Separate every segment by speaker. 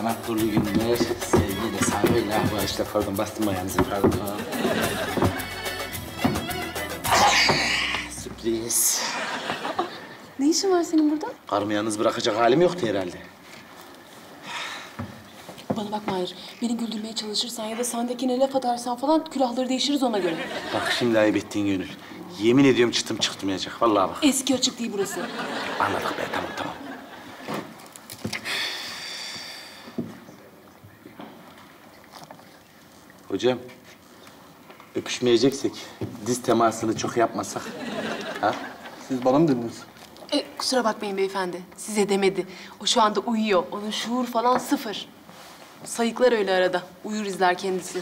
Speaker 1: Sana kurulu günler, sevgiyle, saygıyla. Bu işte pardon, bastım ayağınızı pardon. Sürpriz.
Speaker 2: Ne işin var senin burada?
Speaker 1: Karımı yalnız bırakacak halim yoktu herhalde.
Speaker 2: Bana bak Mahir. Beni güldürmeye çalışırsan ya da sendekine laf atarsan falan külahları değişiriz ona göre.
Speaker 1: Bak şimdi ayıp ettin Gönül. Yemin ediyorum çıtım çıkmayacak. Vallahi bak.
Speaker 2: Eski açık değil burası.
Speaker 1: Anladık be, tamam tamam. Hocam, öpüşmeyeceksek, diz temasını çok yapmasak. Ha?
Speaker 3: Siz bana mı dediniz?
Speaker 2: E, kusura bakmayın beyefendi. Size demedi. O şu anda uyuyor. Onun şuur falan sıfır. Sayıklar öyle arada. Uyur izler kendisi.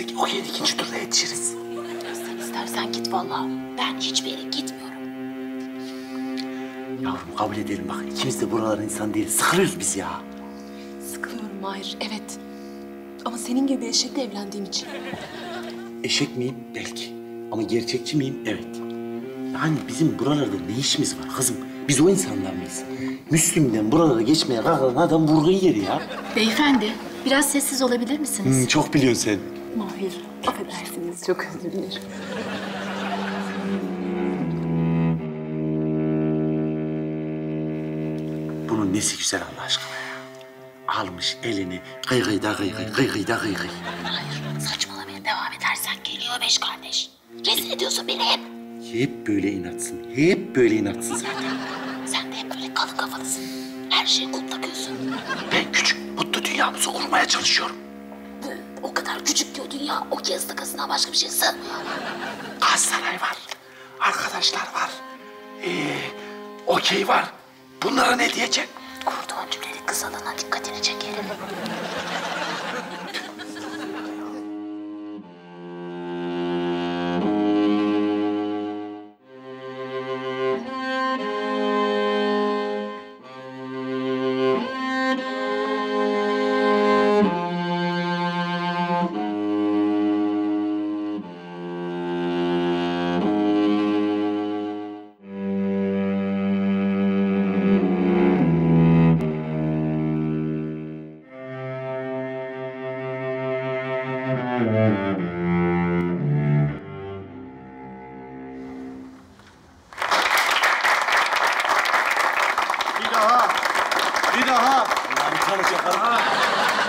Speaker 1: Hızlı gidersek okey'in ikinci turda yetişiriz.
Speaker 4: Sen istersen git vallahi. Ben hiçbir yere gitmiyorum.
Speaker 1: Yavrum kabul edelim bak. ikimiz de buraların insan değiliz. Sıkılıyoruz biz ya.
Speaker 2: Sıkılıyorum Mahir, evet. Ama senin gibi bir eşekle evlendiğim için.
Speaker 1: Eşek miyim? Belki. Ama gerçekçi miyim? Evet. Yani bizim buralarda ne işimiz var kızım? Biz o insanlar mıyız? Müslüm'den buralara geçmeye kalkan adam vurgun yeri ya.
Speaker 4: Beyefendi, biraz sessiz olabilir misiniz?
Speaker 1: Hmm, çok biliyorsun sen.
Speaker 2: Mahir, affedersiniz. Çok özür dilerim.
Speaker 1: Bunun nesi güzel Allah aşkına ya. Almış elini kıygıyda kıygıy, kıygıyda kıygıy.
Speaker 4: Hayır, saçmalamaya devam edersen geliyor beş kardeş. Rezil ediyorsun beni hep.
Speaker 1: Hep böyle inatsın. Hep böyle inatsın zaten.
Speaker 4: Sen de hep böyle kalın kafalısın. Her şeyi kulp takıyorsun.
Speaker 1: Ben küçük, mutlu dünyamızı kurmaya çalışıyorum.
Speaker 4: O kadar küçük ki o dünya, o kez takasından başka bir şey sığmıyor.
Speaker 1: Galatasaray var. Arkadaşlar var. Ee, okey var. Bunlara ne diyeceksin?
Speaker 4: Kurduğun cümlenin kısalığına dikkatini çekerim.
Speaker 1: 好好好。一定好好你唱的挺啊